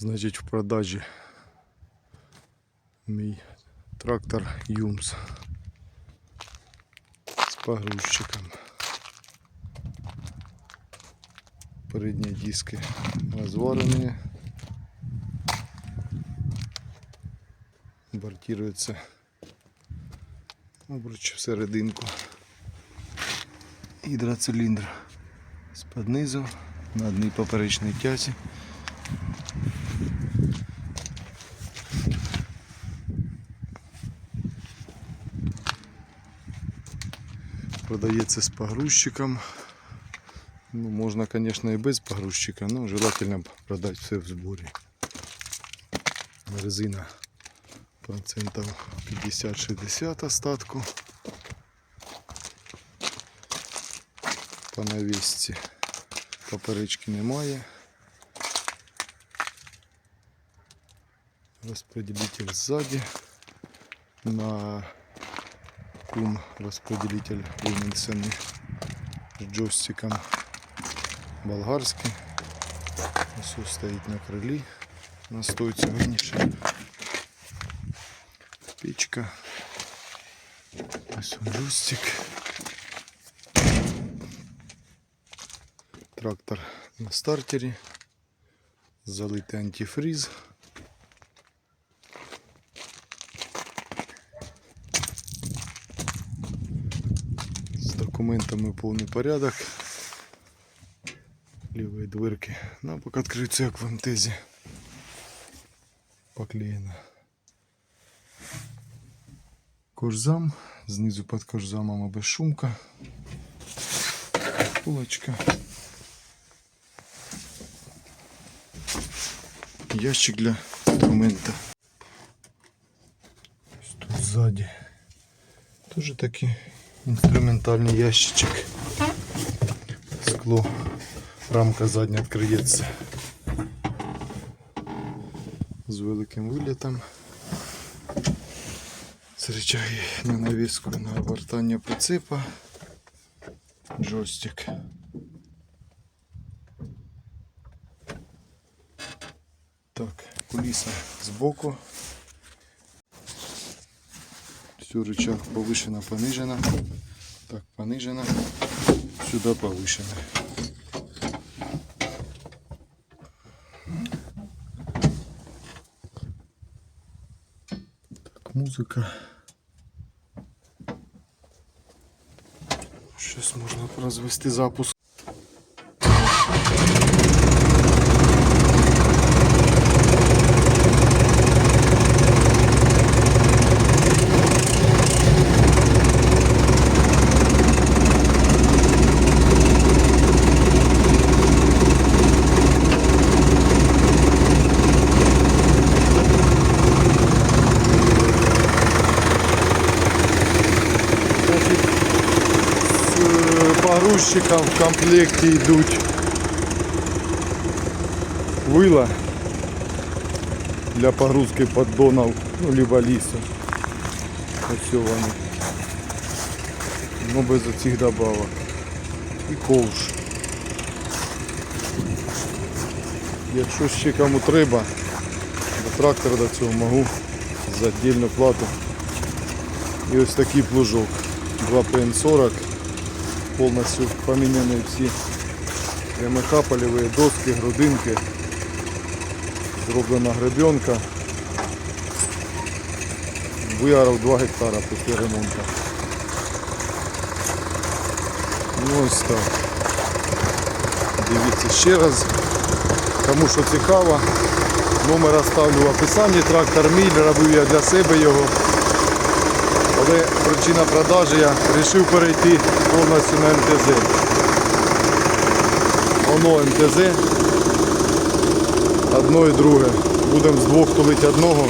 Значить в продажі мій трактор Юмс з погрузчиком. Передні диски розварені. Бортируется обруч всерединку. Гідроциліндр з-під низу на одній поперечній тязі. Продається з погрузчиком. Ну, можна, конечно, і без погрузчика, но желательно продать все в зборі. Резина процентов 50-60 остатку. По навісці поперечки немає. Розпределитель сзади. На кум розпределитель винесений з джойстиком болгарський. Ось стоїть на крилі. На стойці виніше. Печка. Ось он джойстик. Трактор на стартері. Залитий антифриз. документами повний порядок. Лівої дверки. Ну, поки відкриються як в МТЗі. Поклеєно. Кожзам. Знизу під кожзамом безшумка. Полочка. Ящик для инструмента. Ось Тут сзади. Тоже такий інструментальний ящичок. Скло. Рамка задня відкриється. З великим вилітом. З речаги на навіску на обертання прицепа. Джойстик. Так, кулиса сбоку. Все, рычаг повышено, понижено. Так, понижено. Сюда повышено. Так, музыка. Сейчас можно произвести запуск. З е, в комплекті йдуть вила для погрузки поддонов, ну, либо лісу. Ось вони. Ну без оцих добавок. І ковш. Якщо ще кому треба, до трактора до цього можу за віддільну плату. І ось такий плужок. 2 ПН-40. Повністю поміняні всі МХ, поліві доски, грудинки. Зроблена гребенка. Виарав 2 гектара після ремонту. Ну ось так. Дивіться ще раз. Кому що цікаво, номер оставлю в описанні. Трактор мій, робив я для себе його. Але причина продажі я вирішив перейти повністю на МТЗ. Воно МТЗ. Одно і друге. Будемо з двох тулити одного.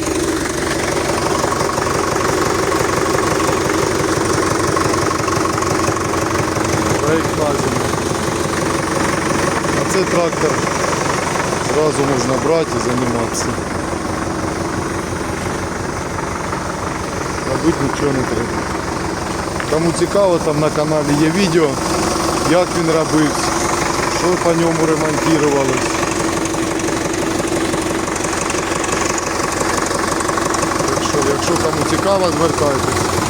А це трактор. Зразу можна брати і займатися. робити нічого не треба. Кому цікаво, там на каналі є відео, як він робився, що по ньому ремонтувалось. Якщо кому цікаво, звертайтесь.